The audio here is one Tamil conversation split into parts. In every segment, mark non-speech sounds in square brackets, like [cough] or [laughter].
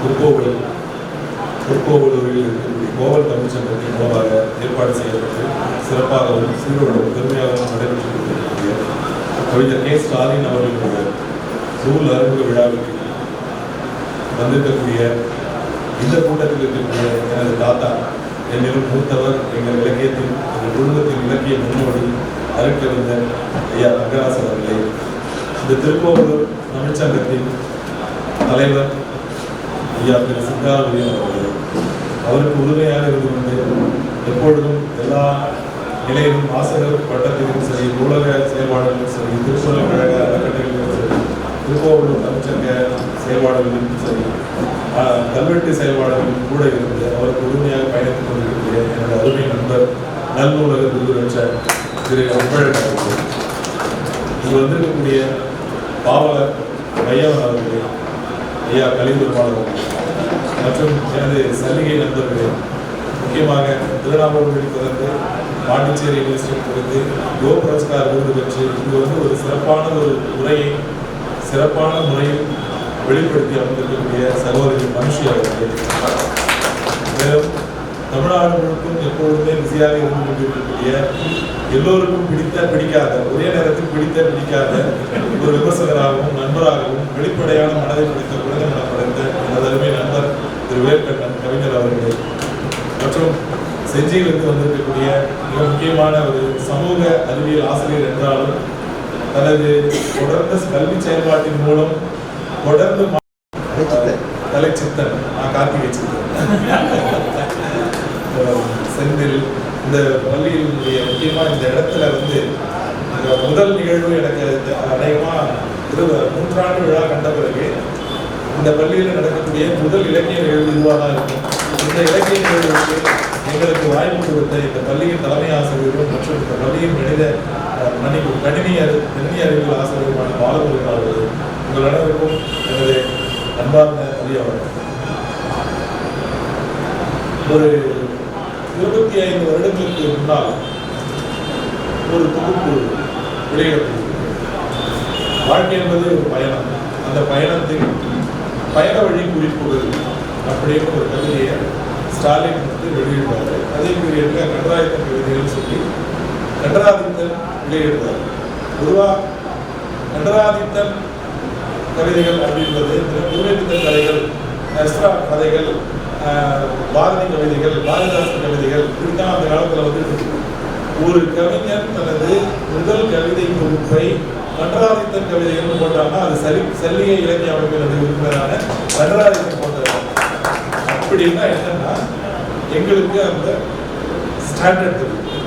திருக்கோவில் திருக்கோவிலூரில் இருக்கக்கூடிய தமிழ் சங்கத்தின் மூலமாக ஏற்பாடு செய்யப்பட்டு சிறப்பாகவும் சீரோடும் பெருமையாகவும் நடைபெற்று கொண்டிருக்கக்கூடிய கவிஞர் கே. ஸ்டாலின் அவர்களுடைய சூழ் அறிமுக விழாவிற்கு வந்திருக்கக்கூடிய இந்த கூட்டத்தில் இருக்கக்கூடிய எனது தாத்தா என்னிலும் மூத்தவர் எங்கள் இலக்கியத்தின் எங்கள் குடும்பத்தின் இலக்கிய முன்னோடி அருட்கவிஞர் ஐயா ரங்கராசன் அவர்களே. இந்த திருக்கோவலூர் தமிழ்ச்சங்கத்தின் தலைவர் ஐயா திரு சித்தாரவியன் அவருக்கு உறுதியாக இருந்து கொண்டு எப்பொழுதும் எல்லா நிலையிலும் வாசகர் பட்டத்திலும் சரி நூலக செயல்பாடுகளும் சரி திருக்குறள் கழக அறக்கட்டளையிலும் சரி திருக்கோவிலூர் தமிழ்ச்சங்க செயல்பாடுகளிலும் சரி கல்வெட்டு செயல்பாடுகளிலும் கூட இருந்து அவருக்கு உறுதியாக பயணித்துக் கொண்டிருக்கிற எனது அருமை நண்பர் நல்லூலக விருதுரட்ச திரு அன்பழகன் அவர்கள். இங்கு வந்திருக்கக்கூடிய பாவலர் ஐயா கலிபெருமாள் மற்றும் எனது சல்லிகை நண்பர்களே முக்கியமாக திருவண்ணாமலை தொடர்ந்து பாண்டிச்சேரி யூனிவர்சிட்டி தொடர்ந்து கோபுரஸ்கார் விருது பெற்று இங்கு வந்து ஒரு சிறப்பான ஒரு உரையை சிறப்பான முறையில் வெளிப்படுத்தி அமைந்திருக்கக்கூடிய சகோதரி மனுஷி மேலும் தமிழ்நாடு முழுக்கும் எப்பொழுதுமே பிஸியாக இருந்து கொண்டிருக்கக்கூடிய எல்லோருக்கும் பிடித்த பிடிக்காத ஒரே நேரத்தில் பிடித்த பிடிக்காத ஒரு விமர்சகராகவும் நண்பராகவும் வெளிப்படையான மனதை பிடித்த குழந்தை மனம் படைத்த எனது அருமை நண்பர் திரு வேர்க்கண்ணன் கவிஞர் அவர்களே. மற்றும் செஞ்சியிலிருந்து வந்திருக்கக்கூடிய மிக முக்கியமான ஒரு சமூக அறிவியல் ஆசிரியர் என்றாலும் தனது தொடர்ந்த கல்வி செயல்பாட்டின் மூலம் தொடர்ந்து கலை சித்தன் நான் கார்த்திகை சித்தன். [laughs] செந்தில் இந்த பள்ளியினுடைய முக்கியமா இந்த இடத்துல வந்து முதல் நிகழ்வு எனக்கு இது அநேகமா இருபது மூன்றாண்டு விழா கண்ட பிறகு இந்த பள்ளியில் நடக்கக்கூடிய முதல் இலக்கிய நிகழ்வு இதுவாக தான் இருக்கும். இந்த இலக்கிய நிகழ்வுக்கு எங்களுக்கு வாய்ப்பு கொடுத்த இந்த பள்ளியின் தலைமை ஆசிரியர்கள் மற்றும் இந்த பள்ளியின் மனித மன்னிப்பு கணினி அறி கணினி அறிவியல் ஆசிரியருமான பாலமுருகன் அவர்கள் உங்கள் அனைவருக்கும் எனது அன்பார்ந்த அறியவர் ஒரு இருபத்தி ஐந்து வருடங்களுக்கு முன்னால் ஒரு தொகுப்பு வெளியிடப்பட்டது. வாழ்க்கை என்பது ஒரு பயணம். அந்த பயணத்தின் பயண வழி குறிப்புகள் அப்படின்னு ஒரு கவிதையை ஸ்டாலின் வந்து வெளியிடுவார் அதே பீரியடில் கண்டராதித்தன் கவிதைகள் சொல்லி கண்டராதித்தன் வெளியிடுவார் பொதுவாக கண்டராதித்தன் கவிதைகள் அப்படின்றது புதுமைப்பித்தன் கதைகள் எஸ்ரா கதைகள் பாரதி கவிதைகள் பாரதிதாசன் கவிதைகள் இப்படித்தான் அந்த காலத்தில் வந்து ஒரு கவிஞர் தனது முதல் கவிதை தொகுப்பை கண்டராதித்தன் கவிதைகள்னு போட்டாங்கன்னா அது சரி சல்லிகை இலக்கிய அமைப்பினுடைய உறுப்பினரான நடராஜித்தன் போட்டது. அப்படின்னா என்னன்னா எங்களுக்கு அந்த ஸ்டாண்டர்ட் தெரியும்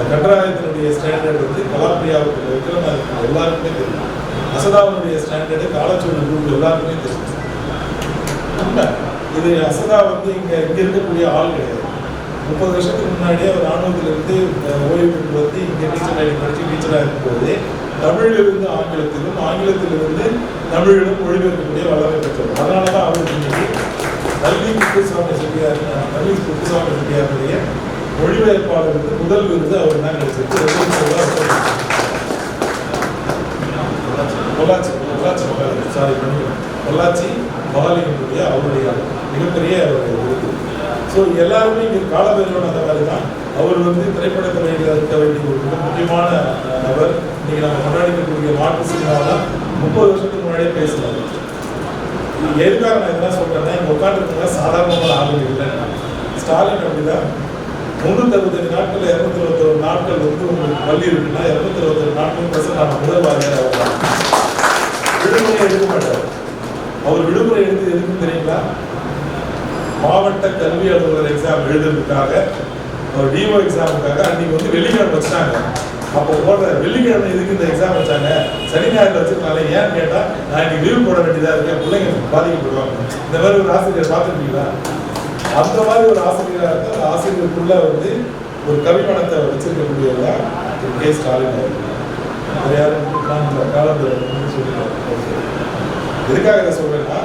அந்த ஸ்டாண்டர்ட் வந்து கலாப்பிரியாவுக்கு விக்ரமாதித்தன் எல்லாருக்குமே தெரியும். அசதாவனுடைய ஸ்டாண்டர்டு காலச்சூழல் குரூப் எல்லாருக்குமே தெரியும். உண்மை இது அசதா வந்து இங்கே இங்கே இருக்கக்கூடிய ஆள் கிடையாது. முப்பது வருஷத்துக்கு முன்னாடியே அவர் ராணுவத்திலிருந்து ஓய்வு பெற்று வந்து இங்கே டீச்சர் படித்து டீச்சராக இருக்கும்போது தமிழிலிருந்து ஆங்கிலத்திலும் ஆங்கிலத்திலிருந்து தமிழிலும் மொழிபெயர்க்கக்கூடிய வல்லமை பெற்றவர். அதனால தான் அவர் இன்னைக்கு கல்வி குப்புசாமி செட்டியார் கல்வி குப்புசாமி செட்டியாருடைய மொழிபெயர்ப்பாளருக்கு முதல் விருது அவர் தான் கிடைச்சிருக்கு. ரெண்டு பொள்ளாச்சி பொள்ளாச்சி சாரி பண்ணிக்கிறேன் பொள்ளாச்சி மகாலிங்கனுடைய அவருடைய மிகப்பெரிய அவருடைய விருது. ஸோ எல்லாருமே இங்கே காலபைரவன் அந்த மாதிரி தான். அவர் வந்து திரைப்பட துறையில் இருக்க வேண்டிய ஒரு மிக முக்கியமான நபர். இன்னைக்கு நம்ம கொண்டாடிக்கக்கூடிய மாட்டு சினிமாவில் முப்பது வருஷத்துக்கு முன்னாடியே பேசுவாங்க எதுக்காக நான் என்ன சொல்றேன்னா இங்க உட்காந்துருக்கவங்க சாதாரணமான ஆளுங்க இல்லை. ஸ்டாலின் அப்படிதான். முன்னூத்தி அறுபத்தஞ்சு நாட்கள் இருநூத்தி இருபத்தொரு நாட்கள் வந்து உங்களுக்கு பள்ளி இருக்குன்னா இருநூத்தி இருபத்தொரு நாட்கள் பேச நான் முதல் விடுமுறை எடுக்க மாட்டார். அவர் விடுமுறை எடுத்து எதுக்கு தெரியுங்களா? மாவட்ட கல்வி அலுவலர் எக்ஸாம் எழுதுறதுக்காக. ஒரு டிஓ எக்ஸாமுக்காக அன்னைக்கு வந்து வெளிநாடு வச்சாங்க. அப்போ போடுற வெள்ளிக்கிழமை எதுக்கு இந்த எக்ஸாம் வச்சாங்க? சனி ஞாயிறு வச்சிருக்காங்க ஏன்னு கேட்டால் நான் இன்னைக்கு லீவ் போட வேண்டியதாக இருக்கேன் பிள்ளைங்க பாதிக்கப்படுவாங்க. இந்த மாதிரி ஒரு ஆசிரியர் பார்த்துருக்கீங்களா? அந்த மாதிரி ஒரு ஆசிரியராக இருந்தால் ஆசிரியருக்குள்ளே ஆசிரியருக்குள்ள வந்து ஒரு கவிமணத்தை வச்சிருக்கக்கூடியவங்க திரு கே. ஸ்டாலின் அவர்கள். யாரும் நான் இந்த காலத்தில் சொல்லிடுறேன் எதுக்காக இதை சொல்கிறேன்னா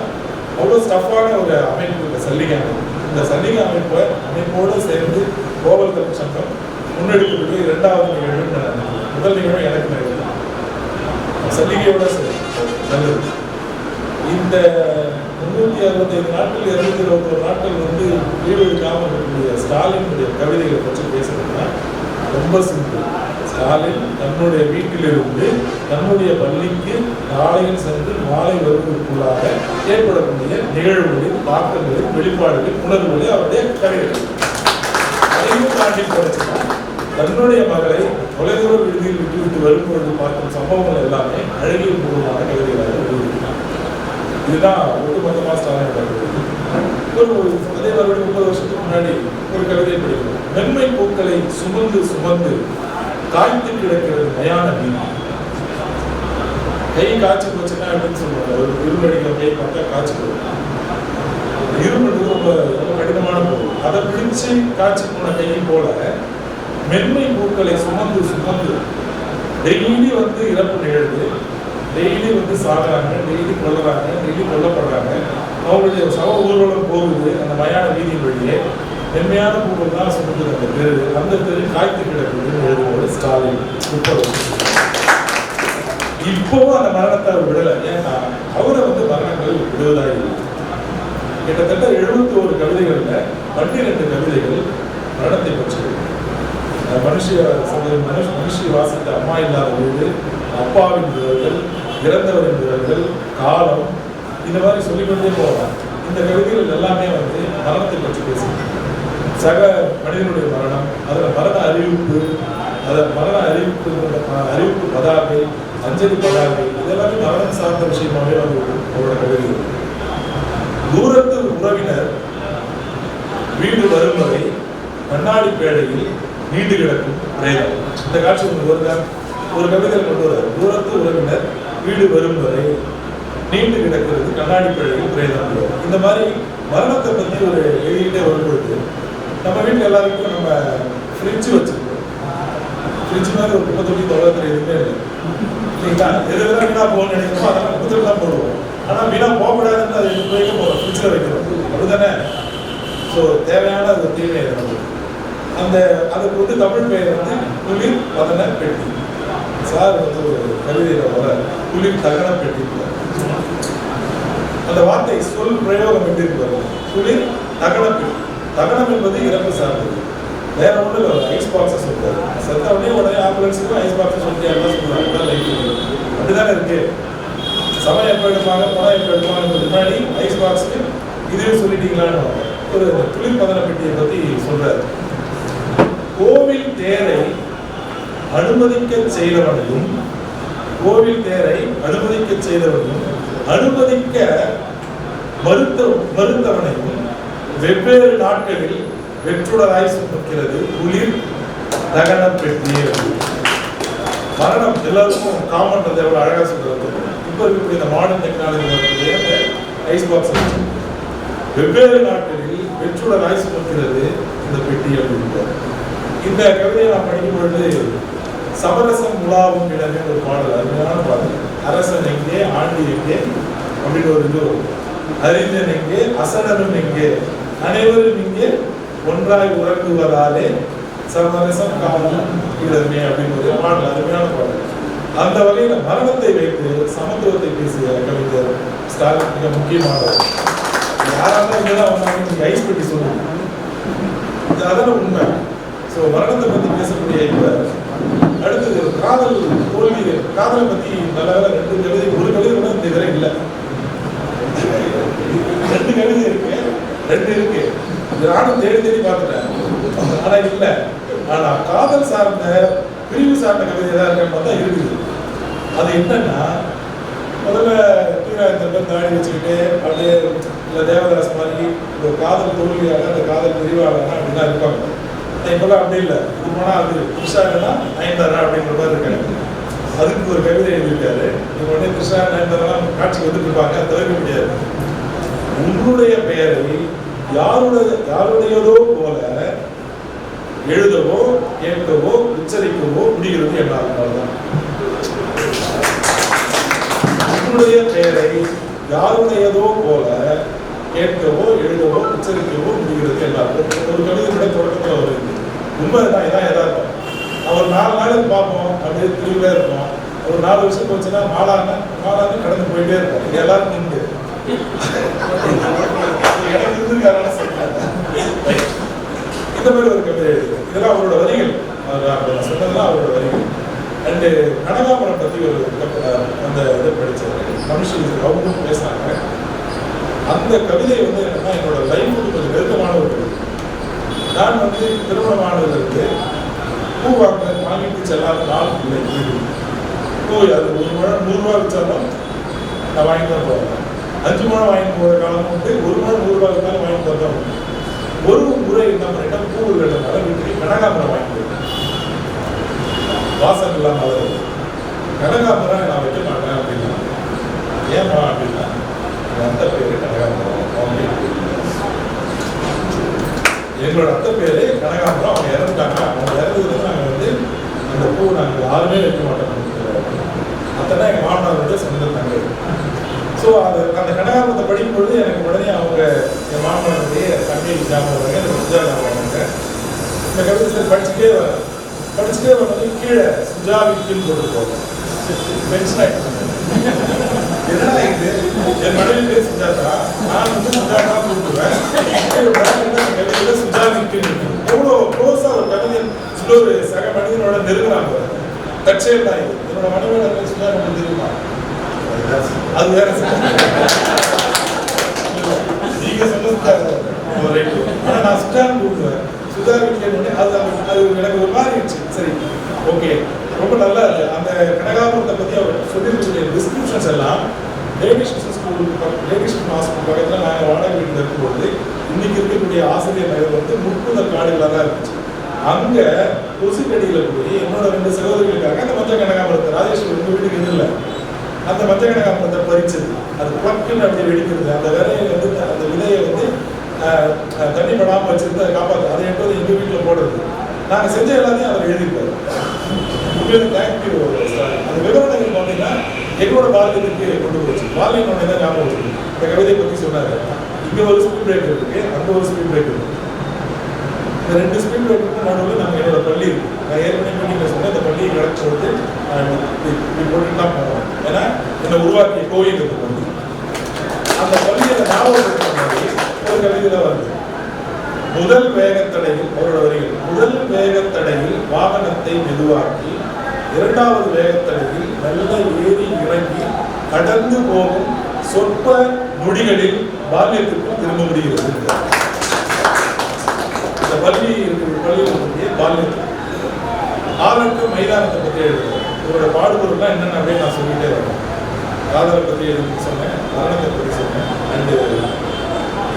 அவ்வளோ ஸ்டஃப்பான ஒரு அமைப்பு இந்த சல்லிகை அமைப்பு. இந்த சல்லிகை அமைப்பை அமைப்போடு சேர்ந்து கோவல் தமிழ் சங்கம் முன்னெடுக்கப்பட்டு இரண்டாவது நிகழ்வு முதல் நிகழ்வு எனக்கு நிகழ்வு சல்லிகையோட சரி. நல்லது. இந்த முன்னூற்றி அறுபத்தைந்து நாட்கள் இருநூத்தி இருபத்தொரு நாட்கள் வந்து லீவு எடுக்காமல் இருக்கக்கூடிய ஸ்டாலினுடைய கவிதைகளை பற்றி பேசுறதுன்னா ரொம்ப சிம்பிள் ஸ்டாலின் தன்னுடைய வீட்டிலிருந்து தன்னுடைய பள்ளிக்கு காலையில் சென்று மாலை வருவதற்குள்ளாக ஏற்படக்கூடிய நிகழ்வுகளின் தாக்கங்களின் வெளிப்பாடுகள் உணர்வுகளில் அவருடைய கவிதைகள். அதையும் தாண்டி படிச்சுன்னா தன்னுடைய மகளை தொலைதூர விடுதியில் விட்டுவிட்டு வரும்பொழுது பார்க்கும் சம்பவங்கள் எல்லாமே அழகிய பூர்வமான கவிதைகளாக எழுதியிருக்கிறார் இதுதான் ஒட்டுமொத்தமாக ஸ்டாலின் ஒரு ஒரு அதே மறுபடியும் முப்பது வருஷத்துக்கு முன்னாடி ஒரு கவிதை படிக்கிறோம். மென்மை பூக்களை சுமந்து சுமந்து காய்த்து கிடக்கிறது மயான வீணா கை காய்ச்சி போச்சுன்னா அப்படின்னு சொல்லுவாங்க. ஒரு இருமடிக்கிற கை பார்த்தா காய்ச்சி போடுவாங்க இருமடுறது ரொம்ப ரொம்ப கடினமான பொருள். அதை பிடிச்சு காய்ச்சி போன கையும் போல மென்மை பூக்களை சுமந்து சுமந்து டெய்லி வந்து இறப்பு நிகழ்வு டெய்லி வந்து சாகுறாங்க டெய்லி கொள்ளுறாங்க டெய்லி கொல்லப்படுறாங்க. அவங்களுடைய சவ ஊர்வலம் போகுது அந்த மயான வீதி வழியே. மென்மையான பூக்கள் தான் சுமந்து அந்த தெரு. அந்த தெரு காய்த்து கிடக்குதுன்னு எழுதுவோடு ஸ்டாலின். முப்பது இப்போவும் அந்த மரணத்தை அவர் விடலை. ஏன்னா அவரை வந்து மரணங்கள் விடுவதாக கிட்டத்தட்ட எழுபத்தி ஒரு கவிதைகளில் பன்னிரெண்டு கவிதைகள் மரணத்தை பற்றி மனுஷிய மனுஷ மனுஷி வாசித்த அம்மா இல்லாத வீடு அப்பாவின் விரல்கள் இறந்தவரின் விரல்கள் காலம் இந்த மாதிரி சொல்லிக்கொண்டே போகலாம். இந்த கவிதைகள் எல்லாமே வந்து மரணத்தை பற்றி பேசுது. சக மனிதனுடைய மரணம் அதில் மரண அறிவிப்பு அதில் மரண அறிவிப்பு அறிவிப்பு பதாகை அஞ்சலி பதாகை இதெல்லாமே மரணம் சார்ந்த விஷயமாகவே வந்து அவரோட கவிதைகள். தூரத்து உறவினர் வீடு வரும் வரை கண்ணாடி பேழையில் நீண்டு கிடக்கும் பிரேதம் இந்த காட்சி உங்களுக்கு வருதா ஒரு கவிதையில் கொண்டு வர தூரத்து உறவினர் வீடு வரும் வரை நீண்டு கிடக்கிறது கண்ணாடி பிழையில் பிரேதம் இந்த மாதிரி மரணத்தை பற்றி ஒரு எழுதிக்கிட்டே வரும்பொழுது நம்ம வீட்டில் எல்லாருக்கும் நம்ம ஃப்ரிட்ஜ் வச்சுருக்கோம். ஃப்ரிட்ஜ் மாதிரி ஒரு குப்பை தொட்டி தொழில் எதுவுமே இல்லை இல்லைங்களா? எது எதுலாம் வீணாக போகணும்னு நினைக்கிறோம் அதெல்லாம் குப்பை தான் போடுவோம். ஆனால் வீணாக போகக்கூடாதுன்னு அதை எடுத்து வைக்க போகிறோம் ஃப்ரிட்ஜில் வைக்கிறோம். அப்படிதானே ஸோ தேவையான ஒரு தீமை அது அந்த அதுக்கு வந்து தமிழ் பெயர் வந்து குளிர் பதன பெட்டி சார் வந்து ஒரு கவிதையில் வர குளிர் தகன பெட்டி அந்த வார்த்தை சொல் பிரயோகம் எப்படி இருக்கு குளிர் தகன பெட்டி தகனம் என்பது இறப்பு சார்ந்தது. வேற ஒன்றும் இல்லை ஐஸ் பாக்ஸை சொல்றாரு. செத்த உடனே உடனே ஆம்புலன்ஸுக்கும் ஐஸ் பாக்ஸை சொல்லி எல்லாம் சொல்றாங்க லைஃப் அப்படிதானே இருக்கு? சமயம் எப்போ எடுப்பாங்க? பணம் எப்போ எடுப்பாங்க முன்னாடி ஐஸ் பாக்ஸுக்கு இதுவே சொல்லிட்டீங்களான்னு ஒரு குளிர் பதன பெட்டியை பற்றி சொல்றாரு. தேரை அனுமதிக்க செய்தவனையும் கோவில் தேரை அனுமதிக்க செய்தவனையும் அனுமதிக்க மறுத்த மறுத்தவனையும் வெவ்வேறு நாட்களில் வெற்றுடராய் சுமக்கிறது குளிர் தகன பெட்டி மரணம் எல்லாருக்கும் காமன் எவ்வளோ அழகா சொல்றது இப்போ இருக்கக்கூடிய இந்த மாடர்ன் டெக்னாலஜி ஐஸ் பாக்ஸ் வெவ்வேறு நாட்களில் வெற்றுடராய் சுமக்கிறது இந்த பெட்டி அப்படின்னு இந்த கவிதையை நான் படிக்கும் பொழுது சமரசம் உலாவும் இடமே ஒரு பாடல். அருமையான பாடல் அரசன் எங்கே ஆண்டு எங்கே அப்படின்னு ஒரு இது அறிஞன் எங்கே அசடனும் எங்கே அனைவரும் இங்கே ஒன்றாய் உறங்குவதாலே சமரசம் காவலும் இடமே அப்படின்னு ஒரு பாடல். அருமையான பாடல். அந்த வகையில மரணத்தை வைத்து சமத்துவத்தை பேசிய கவிஞர் ஸ்டாலின் மிக முக்கியமானவர். யாராவது இங்கதான் வந்தாங்க ஐஸ் பெட்டி சொல்லுங்க. அதெல்லாம் உண்மை. ஸோ மரணத்தை பற்றி பேசக்கூடிய இவர் அடுத்தது காதல் தோல்வி காதலை பற்றி நல்ல வேலை ரெண்டு கவிதை ஒரு கவிதை கூட இந்த இதுல இல்லை. ரெண்டு கவிதை இருக்கு ரெண்டு இருக்கு. நானும் தேடி தேடி பார்த்துட்டேன். ஆனால் இல்லை. ஆனால் காதல் சார்ந்த பிரிவு சார்ந்த கவிதை ஏதாவது இருக்கான்னு பார்த்தா இருக்குது அது என்னன்னா முதல்ல தீராயத்தப்ப தாடி வச்சுக்கிட்டு அப்படியே இல்லை தேவதாஸ் மாதிரி ஒரு காதல் தோல்வியாக அந்த காதல் பிரிவாளனா அப்படிதான் இருப்பாங்க. இப்பெல்லாம் அப்படி இல்லை இது போனால் அது புதுசாகனா நயன்தாரா அப்படின்ற மாதிரி இருக்காங்க அதுக்கு ஒரு கவிதை எழுதியிருக்காரு. இவங்க உடனே புதுசாக நயன்தாரெல்லாம் காட்சிக்கு வந்துட்டு தவிர்க்க முடியாது. உங்களுடைய பெயரை யாருடைய யாருடையதோ போல எழுதவோ கேட்கவோ உச்சரிக்கவோ முடிகிறது என்னால் அவ்வளவுதான். உங்களுடைய பெயரை யாருடையதோ போல கேட்கவோ எழுதவோ உச்சரிக்கவோ முடிகிறது எல்லாருக்கும் ஒரு கவிதையோட தொடக்கத்தில் வருது உண்மைதான் இதான் இருக்கும் அவர் நாலு நாளுக்கு பார்ப்போம் அப்படியே திருவிழா இருப்போம். ஒரு நாலு வருஷம் போச்சுன்னா நாலாண்டு நாலாண்டு கடந்து போயிட்டே இருப்போம். இது எல்லாருக்கும் உண்டு எனக்கு இருந்திருக்காரான சொல்றேன் இந்த மாதிரி ஒரு கவிதை எழுது. இதெல்லாம் அவரோட வரிகள். அவர் நான் சொன்னதெல்லாம் அவரோட வரிகள். அண்டு கனகாபுரம் பற்றி ஒரு அந்த இதை படித்தார் மனுஷன் அவங்களும் பேசினாங்க அந்த கவிதை வந்து என்னன்னா என்னோட லைஃபுக்கு கொஞ்சம் நெருக்கமான ஒரு கவிதை. நான் வந்து திருமணமானதற்கு பூ வாங்க வாங்கிட்டு செல்லாத நாள் இல்லை பூ அது ஒரு முழம் நூறுரூவா வச்சாலும் நான் வாங்கிட்டு தான் போவேன். அஞ்சு முழம் வாங்கிட்டு போகிற காலம் வந்து ஒரு முழம் நூறுரூவா இருந்தாலும் வாங்கிட்டு தான் ஒரு முறை என்ன பண்ணிட்டா பூ இல்லைனால வீட்டுக்கு கனகாமரம் வாங்கிட்டு போயிட்டேன். வாசல் இல்லாம வளருது கனகாமரம் நான் வைக்க மாட்டேன் அப்படின்னா ஏமா அப்படின்னா அந்த பேர் கனகாமரம் அப்படின்னு எங்களோட அத்தை பேரு கனகாம்பரம். அவங்க இறந்துட்டாங்க. அவங்க இறந்ததுல நாங்கள் வந்து அந்த பூ நாங்கள் யாருமே வைக்க மாட்டோம். அத்தனை எங்கள் மாமனார் வந்து சொந்த தங்கை ஸோ அந்த அந்த கனகாம்பரத்தை படிக்கும் பொழுது எனக்கு உடனே அவங்க என் மாமனாருடைய தங்கை ஞாபகம் வராங்க எனக்கு சுஜா ஞாபகம் வராங்க இந்த கவிதை படிச்சுட்டே வரேன் படிச்சுட்டே வரும்போது கீழே சுஜாவின் கீழ் போட்டு போகிறேன் டென்ஷன் ஆகிட்டு இது? என் மனைவி பேர் சுஜாதா. நான் வந்து சுஜாதா கூப்பிடுவேன். சுஜாவின் எவ்வளோ க்ளோஸாக ஒரு கவிதை இன்னொரு சக மனிதனோட நெருங்குறாங்க. தற்சே தான் இது என்னோட மனைவியோட சுஜா நம்ம தெரியுமா அது வேற நீங்க சொன்னது ரைட் நான் சுஜான்னு கூப்பிடுவேன் சுஜா கேட்டு அது அது- எனக்கு ஒரு மாதிரி இருந்துச்சு சரி ஓகே ரொம்ப நல்லா இருக்கு அந்த கனகாபுரத்தை பத்தி அவர் சொல்லியிருக்க டிஸ்கிரிப்ஷன்ஸ் எல்லாம் டேவிஸ் ஸ்கூல் டேவிஸ் ஹாஸ்பிட்டல் பக்கத்தில் நாங்கள் வாடகை வீட்டில் இருக்கும்போது இன்னைக்கு இருக்கக்கூடிய ஆசிரியர் நகர் வந்து முற்புதல் காடுகளாக தான் இருந்துச்சு. அங்க கொசுக்கடியில் போய் என்னோட ரெண்டு சகோதரிகளுக்காக அந்த மஞ்சள் கனகாபுரத்தை ராஜேஷ் உங்க வீட்டுக்கு இது இல்லை. அந்த மஞ்சள் கனகாம்பரத்தை பறிச்சது. அது பக்குன்னு அப்படி வெடிக்கிறது. அந்த விதையை வந்து அந்த விதையை வந்து தண்ணி படாமல் வச்சிருந்து அதை காப்பாற்று அதை எடுத்து எங்கள் வீட்டில் போடுறது. நாங்கள் செஞ்ச எல்லாத்தையும் அவர் எழுதிப்பாரு உங்களுக்கு தேங்க்யூ அந்த விவரங்கள் பார்த்தீங்கன்னா எங்களோட பால்யத்துக்கு கொண்டு போச்சு. பால்யம் தான் ஞாபகம் வச்சுருக்கு இந்த கவிதை பற்றி சொன்னாரு. இங்கே ஒரு ஸ்பீட் பிரேக்கர் இருக்கு அங்கே ஒரு ஸ்பீட் பிரேக்கர் இருக்கு. இந்த ரெண்டு ஸ்பீட் பிரேக்கருக்கு நடுவில் நம்ம என்னோட பள்ளி இருக்கு. நான் ஏற்கனவே பண்ணி சொன்னேன் இந்த பள்ளியை கலெக்ட் வந்து நான் இப்படி இப்படி தான் போவேன் ஏன்னா என்னை உருவாக்கிய கோயில் இருக்கு பள்ளி. அந்த பள்ளியை ஞாபகப்படுத்துற மாதிரி ஒரு கவிதையில் வருது. முதல் வேகத்தடையில் அவரோட வரிகள். முதல் வேகத்தடையில் வாகனத்தை மெதுவாக்கி இரண்டாவது வேகத்தடையில் நல்ல ஏறி இறங்கி கடந்து போகும் சொற்ப நொடிகளில் பால்யத்திற்கும் திரும்ப முடிகிறது இந்த பள்ளி இருக்கிற பள்ளியில் இருக்கக்கூடிய பால்யத்தில் ஆளுக்கு மைதானத்தை பற்றி எழுதுறேன் இவரோட பாடுபொருள்லாம் என்னென்ன அப்படின்னு நான் சொல்லிட்டே வரேன். காதலை பற்றி எழுதி சொன்னேன் மரணத்தை பற்றி சொன்னேன் அண்டு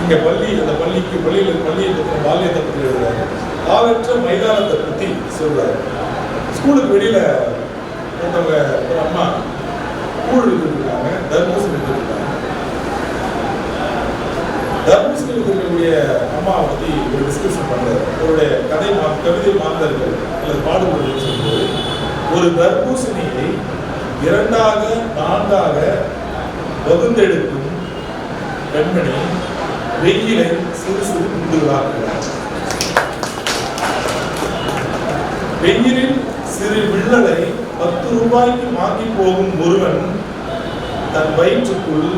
இங்கே பள்ளி அந்த பள்ளிக்கு பள்ளியில் பள்ளியை பற்றி பால்யத்தை பற்றி எழுதுறாரு ஆளற்ற மைதானத்தை பற்றி சொல்றாரு. ஸ்கூலுக்கு வெளியில் ஒருத்தவங்க ஒரு அம்மா கூழ் வித்துருக்காங்க தர்பூசணி வித்துருக்காங்க தர்பூசணி வித்துருக்கக்கூடிய அம்மாவை பற்றி ஒரு டிஸ்கஷன் பண்றாரு அவருடைய கதை மா கவிதை மாந்தர்கள் அல்லது பாடுபொருள் சொல்லும்போது ஒரு தர்பூசணியை இரண்டாக நான்காக வகுந்தெடுக்கும் பெண்மணி வெயிலை சிறு சிறு குண்டுகளாக்குகிறார் வெயிலில் சிறு வில்லலை பத்து ரூபாய்க்கு மாற்றி போகும் ஒருவன் தன் வயிற்றுக்குள்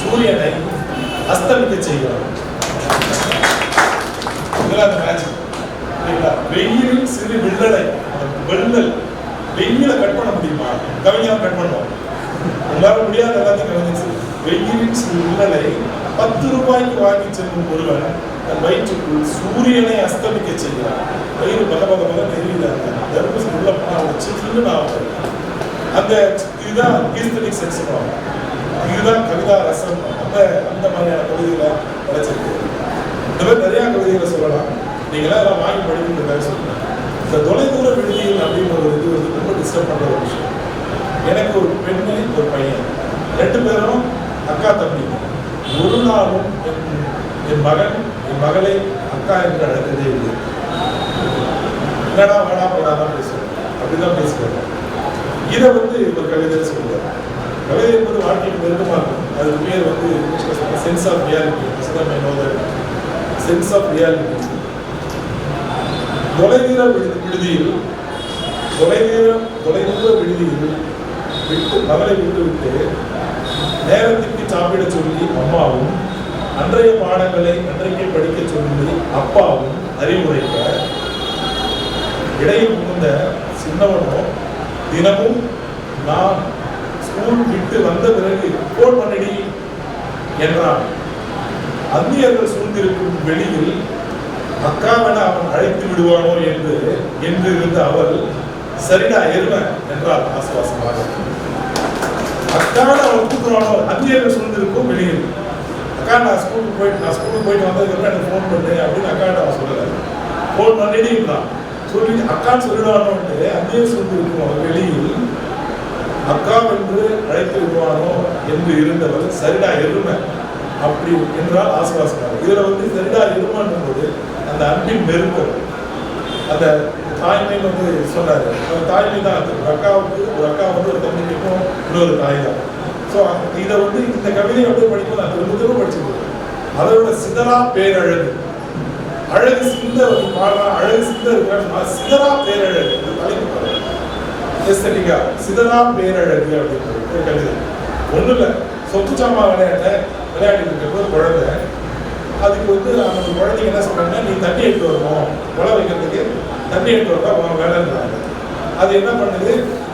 சூரியனை அஸ்தமிக்க செய்கிறார் இதெல்லாம் அந்த மேஜிக் சரிங்களா வெயிலில் சிறு வில்லலை வெள்ளல் வெயில கட் பண்ண முடியுமா? கவிஞர் கட் பண்ணுவோம். எல்லாரும் முடியாத எல்லாத்தையும் கவிஞர் வெயிலின் சிறு வில்லலை பத்து ரூபாய்க்கு வாங்கி செல்லும் ஒருவன் தன் வயிற்றுக்குள் சூரியனை அஸ்தமிக்க செய்கிறான். வயிறு பல பல பல நெருங்கிடாங்க தர்பூசணி உள்ள போனா வச்சு சின்ன அந்த இதுதான் ஈஸ்தனிக் சென்ஸ் இதுதான் கவிதா ரசம் அந்த அந்த மாதிரியான கவிதைகளை படைச்சிருக்கு இந்த மாதிரி நிறைய கவிதைகளை சொல்லலாம். நீங்களாம் எல்லாம் வாங்கி படிக்கிறதுக்காக சொல்லுங்க. இந்த தொலைதூர விடுதிகள் அப்படின்ற ஒரு இது வந்து ரொம்ப டிஸ்டர்ப் பண்ற ஒரு விஷயம். எனக்கு ஒரு பெண்ணு ஒரு பையன். ரெண்டு பேரும் அக்கா தம்பி. ஒரு நாளும் என் என் மகன் என் மகளை அக்கா என்று அழைத்ததே இல்லை. என்னடா வேடா போடாதான் பேசுவேன் அப்படிதான் பேசுவேன் இதை வந்து ஒரு கவிதை சொல்லுவார் கவிதை என்பது வாழ்க்கைக்கு நெருக்கமாக இருக்கும். அதுக்கு பேர் வந்து sense of reality sense of reality தொலைதூர விடுதியில் தொலைதூர தொலைதூர விடுதியில் விட்டு மகளை விட்டு விட்டு நேரத்துக்கு சாப்பிட சொல்லி அம்மாவும் அன்றைய பாடங்களை அன்றைக்கே படிக்க சொல்லி அப்பாவும் அறிவுரைக்க இடையில் புகுந்த சின்னவனோ தினமும் நான் ஸ்கூல் விட்டு வந்த பிறகு போன் பண்ணடி என்றான். அந்நியர்கள் சூழ்ந்திருக்கும் வெளியில் அக்காவென அவன் அழைத்து விடுவானோ என்று என்று இருந்த அவள் சரிடா எருமை என்றாள் ஆசுவாசமாக. அக்கான அவன் கூப்பிடுவானோ? அந்நியர்கள் சூழ்ந்திருக்கும் வெளியில் அக்கா நான் ஸ்கூலுக்கு போயிட்டு நான் ஸ்கூலுக்கு போயிட்டு வந்ததுக்கப்புறம் எனக்கு ஃபோன் பண்ணு அப்படின்னு அக்காட்ட அவன் சொல்லலை. ஃபோன் பண்ணிடுறான் சொல்லி அக்கான்னு சொல்லிடுவானோன்ட்டு அந்நியர் சூழ்ந்திருக்கும் அவன் வெளியில் அக்கா என்று அழைத்து விடுவானோ என்று இருந்தவர் சரிடா எருமை அப்படி என்றால் ஆசுவாசமாக இதில் வந்து சரிடா எருமான் போது அந்த அன்பின் நெருக்கம். அந்த தாய்மை வந்து சொன்னாரு. அந்த தாய்மை தான் அது. ஒரு அக்காவுக்கு ஒரு அக்கா வந்து ஒரு தம்பிக்கும் இன்னொரு தாய் தான். ஸோ இதை வந்து இந்த கவிதையை வந்து படிக்கும் அந்த திரும்ப தூரம் படிச்சிருக்கேன் அதோட சிதறா பேரழகு. அழகு சிந்த ஒரு அழகு சிந்த இருக்கிற சிதறா பேரழகு. எஸ்தட்டிக்கா சிதறா பேரழகு அப்படின்னு ஒரு கவிதை ஒன்றும் இல்லை. சொத்து சாமா விளையாட்ட விளையாடிட்டு இருக்கிற குழந்தை. அதுக்கு வந்து அந்த குழந்தைங்க என்ன சொல்கிறாங்கன்னா நீ தண்ணி எடுத்து வரணும். உழ வைக்கிறதுக்கு தண்ணி எடுத்து வரா உன் வேலைன்றாங்க அது என்ன பண்ணுது?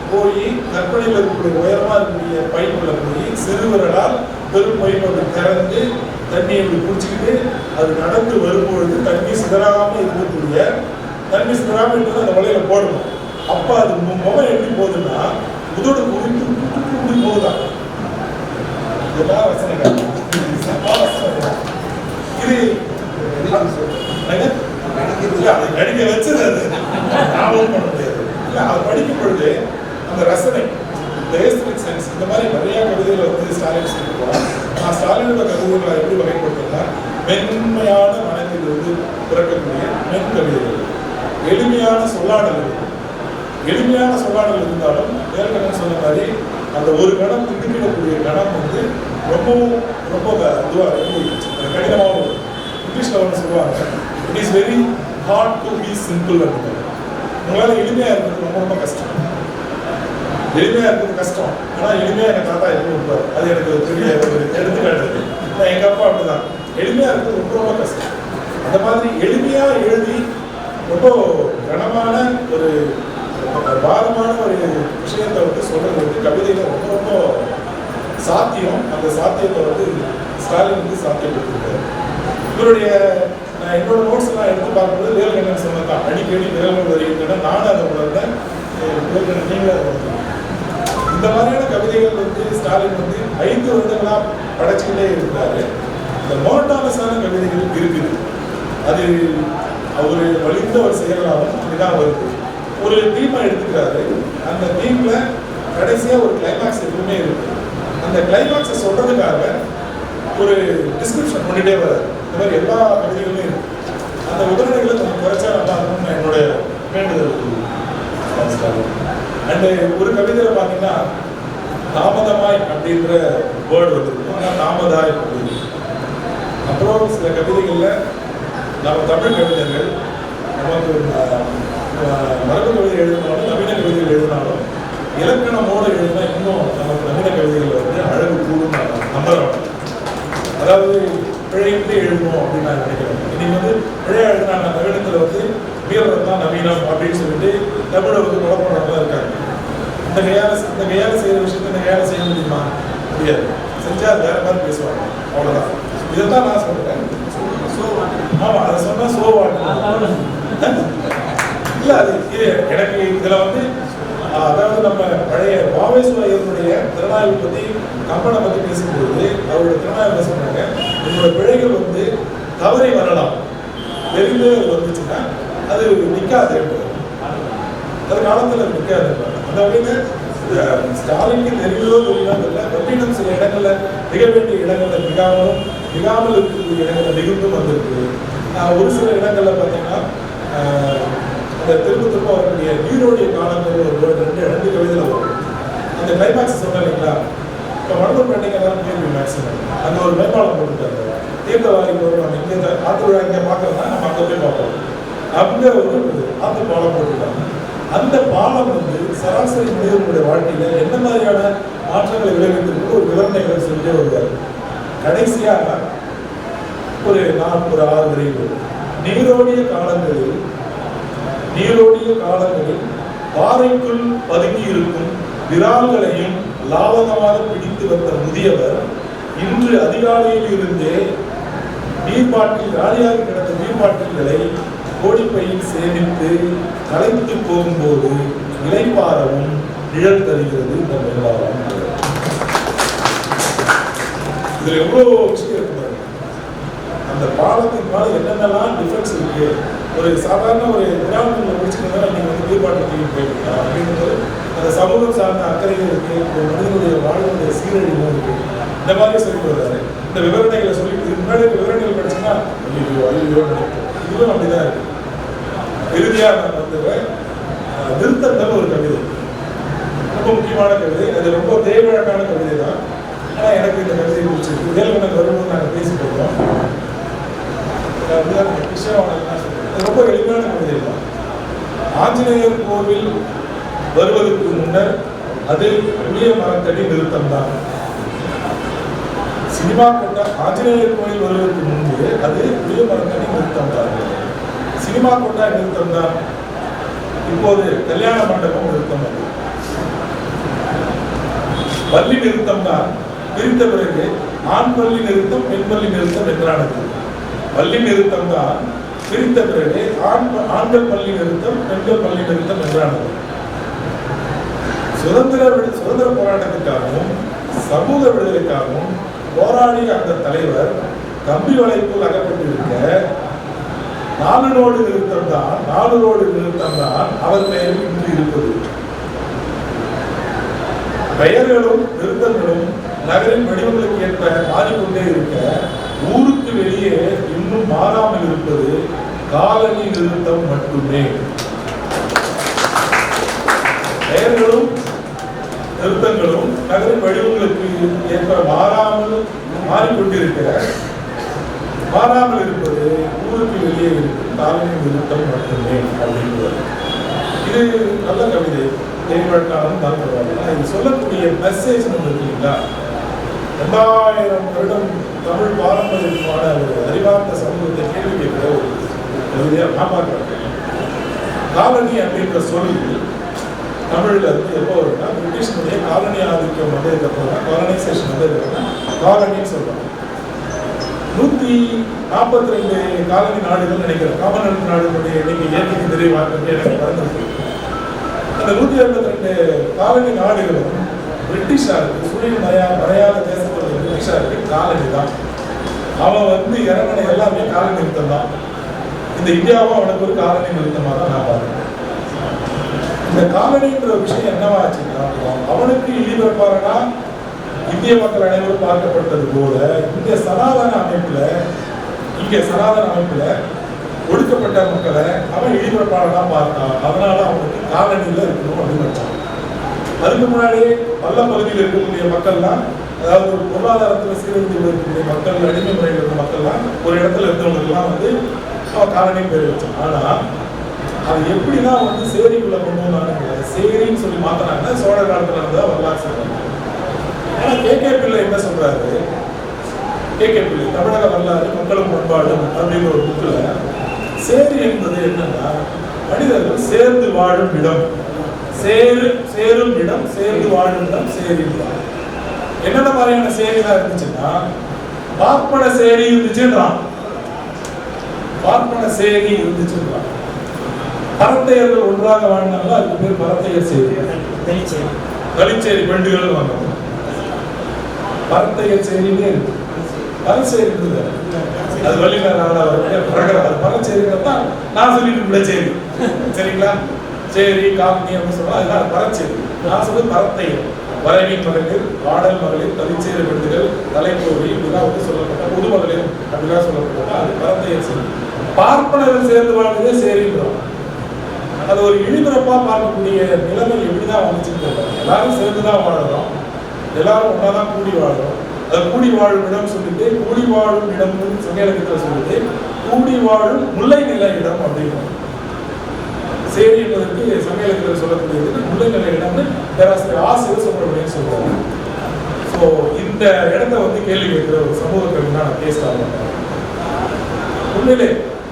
போய் கற்பனையில் இருக்கக்கூடிய உயரமாக இருக்கக்கூடிய பைப்புல போய் சிறுவிரலால் பெரும் பைப்பை திறந்து தண்ணியை இப்படி குடிச்சுக்கிட்டு அது நடந்து வரும்பொழுது தண்ணி சிதறாமல் இருக்கக்கூடிய தண்ணி சிதறாமல் இருக்கிறது அந்த உலையில போடணும். அப்போ அது மு- முகம் எப்படி போகுதுன்னா உதடு குறித்து இப்படி போகுதான். இதெல்லாம் வசனங்கள். செம்ம வசனங்கள். இது என்னங்க? இல்ல, நடிக்க வச்சது அது. ஞாபகம் பண்ண முடியாது. இல்ல அது படிக்கும் பொழுது அந்த ரசனை இந்த ஏஸ்தட்டிக் சென்ஸ் இந்த மாதிரி நிறைய கவிதைகளை வந்து ஸ்டாலின் சொல்லியிருக்கோம் நான் ஸ்டாலினோட கவிதைகளை எப்படி வகைப்படுத்தினா மென்மையான மனத்தில் இருந்து பிறக்கக்கூடிய மென் கவிதைகள் எளிமையான சொல்லாடல்கள். எளிமையான சொல்லாடல் இருந்தாலும் ஏற்கனவே சொன்ன மாதிரி அந்த ஒரு கணம் திடுக்கிடக்கூடிய கணம் வந்து ரொம்பவும் ரொம்ப இதுவாக ரொம்ப கடினமாகவும் இங்கிலீஷில் ஒன்று சொல்லுவாங்க it is very hard to be simple அப்படின்னு உங்களால் எளிமையாக இருக்கிறது ரொம்ப ரொம்ப கஷ்டம். எளிமையாக இருக்கிறது கஷ்டம். ஆனால் எளிமையாக எங்கள் தாத்தா எப்படி இருப்பார் அது எனக்கு ஒரு பெரிய ஒரு எடுத்துக்காட்டு நான் எங்கள் அப்பா அப்படிதான். எளிமையாக இருக்கிறது ரொம்ப ரொம்ப கஷ்டம். அந்த மாதிரி எளிமையாக எழுதி ரொம்ப கனமான ஒரு பாரமான ஒரு விஷயத்தை வந்து சொல்றது வந்து கவிதையில ரொம்ப ரொம்ப சாத்தியம். அந்த சாத்தியத்தை வந்து ஸ்டாலின் வந்து சாத்தியப்படுத்திருக்காரு. இவருடைய என்னோட நோட்ஸ் எல்லாம் எடுத்து பார்க்கும்போது வேல்கண்ணன் சொன்னதான் அடிக்கடி விரல்கள் வருகின்றன. நானும் அதை உணர்ந்தேன். வேல்கண்ணன் நீங்களே அதை உணர்ந்தேன் இந்த மாதிரியான கவிதைகள் வந்து ஸ்டாலின் வந்து ஐந்து வருடங்களா படைச்சுக்கிட்டே இருந்தாரு. இந்த மோட்டானஸான கவிதைகள் இருக்குது. அது அவர் வலிந்த ஒரு செயலாகவும் இதுதான் வருது. ஒரு தீமை எடுத்துக்கிறாரு. அந்த தீம்ல கடைசியா ஒரு கிளைமாக்ஸ் எப்பவுமே இருக்கு அந்த கிளைமாக்ஸை சொல்றதுக்காக ஒரு டிஸ்கிரிப்ஷன் பண்ணிட்டே வராது இந்த மாதிரி எல்லா கவிதைகளுமே இருக்கு. அந்த உதவிகளை கொஞ்சம் குறைச்சா நல்லா இருக்கும்னு என்னுடைய வேண்டுதல். அண்ட் ஒரு கவிதையில் பார்த்தீங்கன்னா தாமதமாய் அப்படின்ற வேர்டு வந்துருக்கும் ஆனால் தாமதாய் அப்படின்னு. அப்புறம் சில கவிதைகளில் நம்ம தமிழ் கவிஞர்கள் நமக்கு மரபு கவிதை எழுதினாலும் நவீன கவிதைகள் எழுதினாலும் இலக்கணமோடு எழுதினா இன்னும் நமக்கு நவீன கவிதைகள் வந்து அழகு கூடும் நான் நம்புறோம் அதாவது பிழையின்றி எழுதணும் அப்படின்னு நான் நினைக்கிறேன். இன்னைக்கு வந்து பிழையா எழுதினாங்க நவீனத்தில் வந்து வீரர் தான் நவீனம் அப்படின்னு சொல்லிட்டு தமிழை வந்து குழப்பம் இருக்காங்க. இந்த கையால இந்த கையால செய்யற விஷயத்தை இந்த கையால செய்ய முடியுமா? முடியாது. செஞ்சா வேற மாதிரி பேசுவாங்க. அவ்வளவுதான். இதைத்தான் நான் சொல்றேன். ஆமா அதை சொன்னா சோவாட்டு இல்லை அது இது எனக்கு இதில் வந்து அதாவது நம்ம பழைய வாவேஸ்வரையருடைய திறனாய்வு பற்றி கம்பனை பற்றி பேசும்போது அவருடைய திறனாய்வு என்ன சொன்னாங்க? உங்களோட பிழைகள் வந்து தவறி வரலாம். தெரிந்து வந்துச்சுன்னா அது நிற்காது அது காலத்தில் நிற்காது அந்த வகையில் ஸ்டாலினுக்கு தெரிந்ததோ தெரியாமல் இல்லை சில இடங்கள்ல மிக வேண்டிய இடங்கள்ல மிகாமலும் மிகாமல் இருக்கக்கூடிய இடங்கள்ல மிகுந்தும் வந்திருக்கு. ஒரு சில இடங்கள்ல பார்த்தீங்கன்னா இந்த திரும்ப திரும்ப அவருடைய நீரோடைய காலங்கள் ஒரு word ரெண்டு ரெண்டு கவிதையில் வரும். அந்த கிளைமேக்ஸ் சொன்னேன் இல்லைங்களா? இப்போ வடலூர் பேட்டைக்கு தான் கேள்வி மேக்ஸிமம் அந்த ஒரு மேம்பாலம் போட்டுருக்காங்க. தீர்த்தவாரி போகிறோம் நம்ம இங்கே ஆற்று விழா இங்கே பார்க்கறோம்னா நம்ம அங்கே போய் பார்ப்போம். அப்படியே ஒரு ஆற்று பாலம் போட்டுருக்காங்க. அந்த பாலம் வந்து சராசரி மனிதனுடைய வாழ்க்கையில் என்ன மாதிரியான மாற்றங்களை விளைவித்திருக்கு ஒரு விவரணைகளை சொல்லிட்டே வருவார். கடைசியாக ஒரு நான் ஒரு ஆறு வரைகள் நீரோடிய காலங்களில் நீரோடிய காலங்களில் பாறைக்குள் பதுங்கி இருக்கும் விரால்களையும் லாவகமாக பிடித்து வந்த முதியவர் இன்று அதிகாலையில் இருந்தே நீர்பாட்டில் காலியாக கிடந்த நீர்பாட்டில்களை கோடிப்பையில் சேமித்து கலைத்து போகும்போது இலைப்பாறவும் நிழல் தருகிறது இந்த மேலாளம் இதுல எவ்வளவு விஷயம் இருக்கு அந்த பாலத்தின் மேல என்னென்னலாம் டிஃபரன்ஸ் இருக்கு? ஒரு சாதாரண ஒரு கிராமத்தில் முடிச்சுக்கிறதா நீங்கள் வந்து நீர்ப்பாட்டு தூக்கி போயிருக்கீங்க. அப்படின்றது அந்த சமூகம் சார்ந்த அக்கறைகள் இருக்கு. ஒரு மனிதனுடைய வாழ்வுடைய சீரழிவும் இருக்கு. இந்த மாதிரி சொல்லி வர்றாரு. இந்த விவரணைகளை சொல்லி இதுக்கு முன்னாடி இருக்க விவரணைகள் படிச்சோம்னா ஐயோ ஐயோ இதுவும் அப்படிதான் இருக்கு. இறுதியாக நான் வந்து அஹ், நிறுத்தங்கள் ஒரு கவிதை. ரொம்ப முக்கியமான கவிதை. அது ரொம்ப தேவையான கவிதை தான் ஆனா எனக்கு இந்த கவிதை பிடிச்சிருக்கு வேலுமணன் வரும்போது நாங்கள் பேசி போகிறோம் விஷயம் ரொம்ப எளிமையான கவிதை தான் ஆஞ்சநேயர் கோவில் வருவதற்கு முன்னர் அது புளிய மரத்தடி நிறுத்தம் தான் சினிமா கொண்ட ஆஞ்சநேயர் கோயில் வருவதற்கு முன்பு அது புளிய மரத்தடி நிறுத்தம் தான் சினிமா கொண்டா நிறுத்தம் தான் இப்போது கல்யாண மண்டபம் நிறுத்தம் அது. பள்ளி நிறுத்தம் தான் பிரித்த பிறகு ஆண் பள்ளி நிறுத்தம் பெண் பள்ளி நிறுத்தம் என்றானது. பள்ளி நிறுத்தம் தான் பிரிந்த பிறகு ஆண் ஆண்கள் பள்ளி நிறுத்தம் பெண்கள் பள்ளி நிறுத்தம் என்றானது. சுதந்திர சுதந்திர போராட்டத்திற்காகவும் சமூக விடுதலைக்காகவும் போராடிய அந்த தலைவர் கம்பி வளைப்புள் அகப்பட்டிருக்க நாலு ரோடு நிறுத்தம் தான் நாலு ரோடு நிறுத்தம் தான் அவர் பெயரில் இன்று இருப்பது. பெயர்களும் நிறுத்தங்களும் நகரின் வடிவங்களுக்கு ஏற்ப மாறிக்கொண்டே இருக்க ஊருக்கு வெளியே இன்னும் மாறாமல் இருப்பது காலனி நிறுத்தம் மட்டுமே. பெயர்களும் நிறுத்தங்களும் நகரின் வடிவங்களுக்கு ஏற்ப மாறாமல் மாறிக்கொண்டிருக்கிற மாறாமல் இருப்பது ஊருக்கு வெளியே இருக்கும் காலனி நிறுத்தம் மட்டுமே அப்படின்றது. இது நல்ல கவிதை. தேவழக்காலம் தான் பரவாயில்ல இது சொல்லக்கூடிய மெசேஜ் நம்ம இருக்கீங்களா ரெண்டாயிரம் வருடம் தமிழ் பாரம்பரியமான ஒரு அறிவார்ந்த சமூகத்தை கேள்வி கேட்கிற ஒரு கவிதையா நான் பார்க்கிறேன் காலனி அப்படின்ற சொல் தமிழ்ல இருந்து எப்போ வரும்னா பிரிட்டிஷ்னுடைய காலனி ஆதிக்கம் வந்ததுக்கு அப்புறம் தான் காலனைசேஷன் வந்ததுக்கு அப்புறம் காலனின்னு சொல்றாங்க. நூத்தி நாற்பத்தி ரெண்டு காலனி நாடுகள் நினைக்கிறேன். காமன்வெல்த் நாடுகளுடைய எண்ணிக்கை ஏற்றுக்கு தெரியவாக்கிறது எனக்கு மறந்துருக்கு அந்த நூத்தி ஐம்பத்தி ரெண்டு காலனி நாடுகளும் பிரிட்டிஷாருக்கு சூரியன் மறையா மறையாத தேசத்துல பிரிட்டிஷாருக்கு காலனி தான். அவன் வந்து இறைவனை எல்லாமே காலனி நிறுத்தம் தான். இந்த இந்தியாவும் அவனுக்கு ஒரு காலனி நிறுத்தமா தான் நான் பார்க்கிறேன். இந்த காலனின்ற விஷயம் என்னவாச்சுன்னா அவனுக்கு இழிபிறப்பாரனா இந்திய மக்கள் அனைவரும் பார்க்கப்பட்டது போல இந்த சனாதன அமைப்புல இங்க சனாதன அமைப்புல ஒடுக்கப்பட்ட மக்களை அவன் இழிபிறப்பாளனா பார்த்தான். அதனால அவனுக்கு காலனியில இருக்கணும் அப்படின்னு வச்சான். அதுக்கு முன்னாடி பல்ல பகுதியில் இருக்கக்கூடிய மக்கள்லாம் அதாவது ஒரு பொருளாதாரத்தில் சீரழிந்து இருக்கக்கூடிய மக்கள் அடிமை முறையில் இருந்த மக்கள்லாம் ஒரு இடத்துல இருந்தவங்களுக்குலாம் வந்து காரணம் காலனி பேர் வச்சோம். ஆனா அது எப்படிதான் வந்து சேரிக்குள்ள கொண்டு வந்தாங்க சேரின்னு சொல்லி மாத்தினாங்க சோழ காலத்துல இருந்ததா வரலாறு சொல்றாங்க ஆனா கே. கே. பிள்ளை என்ன சொல்றாரு? கே. கே. பிள்ளை தமிழக வரலாறு மக்களும் பண்பாடும் அப்படிங்கிற ஒரு புக்கில் சேரி என்பது என்னன்னா மனிதர்கள் சேர்ந்து வாழும் இடம். சேரு சேரும் இடம் சேர்ந்து வாழும் இடம் சேரி என்னென்ன மாதிரியான சேரிலாம் இருந்துச்சுன்னா பார்ப்பன சேரி இருந்துச்சுன்றான். பார்ப்பன சேரி இருந்துச்சுன்றான். பரத்தையர்கள் ஒன்றாக வாழ்ந்தாங்களா? அதுக்கு பேர் பரத்தையர் சேரி தலிச்சேரி பெண்டுகள் வந்தோம் பரத்தையர் சேரிலே இருக்கு. பரசேரி இருந்தது அது வள்ளினார் நாடாவது பிரகரம் அது பரச்சேரிங்கிறது தான் நான் சொல்லிட்டு இருந்த சேரி. சரிங்களா? சேரி காப்பினி அப்படின்னு சொன்னா அதுதான் பரச்சேரி நான் சொல்றது பரத்தையர் வரைவி மகளிர் பாடல் மகளிர் தலிச்சேரி விருதுகள் தலைக்கோவி இதெல்லாம் வந்து சொல்லப்பட்ட புது மகளிர் அப்படிலாம் சொல்லப்பட்டது? அது பரத்தையர் சேரி பார்ப்பனர்கள் சேர்ந்து வாழ்ந்ததே சேரின்றோம் அது ஒரு இழிபிறப்பா பார்க்கக்கூடிய நிலைமை எப்படிதான் வந்துச்சுன்னு எல்லாரும் சேர்ந்துதான் வாழறோம். எல்லாரும் ஒன்னாதான் கூடி வாழுறோம். அதை கூடி வாழும் இடம் சொல்லிட்டு கூடி வாழும் இடம்னு சமையலகத்தில் சொல்லிட்டு கூடி வாழும் முல்லை நில இடம் அப்படின்னு சேரி என்பதற்கு சமையலுக்கு சொல்லக்கூடியது முல்லை இடம்னு பேராசிரியர் ஆசிரியர் சுப்பிரமணியன் சொல்றாங்க ஸோ இந்த இடத்த வந்து கேள்வி கேட்கிற ஒரு சமூகத்தில் நான் பேச மாட்டேன் உண்மையிலே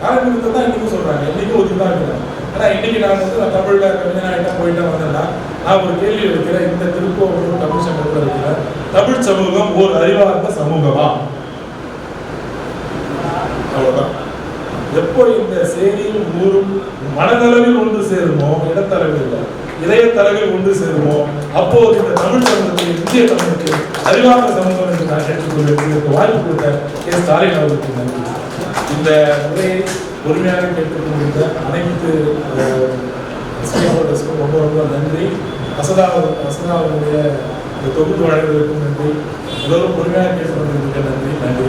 ஆரம்பத்தை தான் இன்னைக்கும் சொல்றாங்க. இன்னைக்கும் ஒதுக்கி தான் இருக்கிறாங்க ஆனா இன்னைக்கு நான் வந்து நான் தமிழ்ல கவிஞனாயிட்டா போயிட்டா வந்தேன்னா நான் ஒரு கேள்வி வைக்கிறேன் இந்த திருப்பூர் தமிழ் சங்கத்தில் இருக்கிற தமிழ் சமூகம் ஒரு அறிவார்ந்த சமூகமா? அவ்வளவுதான். எப்போ இந்த சேரியும் ஊரும் மனதளவில் ஒன்று சேருமோ இடத்தளவில் இல்லை. இதயத்தளவில் ஒன்று சேருமோ அப்போது இந்த தமிழ் சமூகத்தை இந்திய சமூகத்தை அறிவார்ந்த சமூகம் என்று நான் கேட்டுக்கொள்வேன் வாய்ப்பு கொடுத்த கே. ஸ்டாலின் அவர்களுக்கு நன்றி. இந்த முறையை பொறுமையாக கேட்டுக்கொண்டிருந்த அனைத்து ஸ்டேக்ஹோல்டர்ஸ்க்கும் ரொம்ப ரொம்ப நன்றி. வசதா வசதா இந்த தொகுப்பு வழங்குவதற்கும் நன்றி. எல்லோரும் பொறுமையாக கேட்டுக்கொண்டிருக்க நன்றி. நன்றி.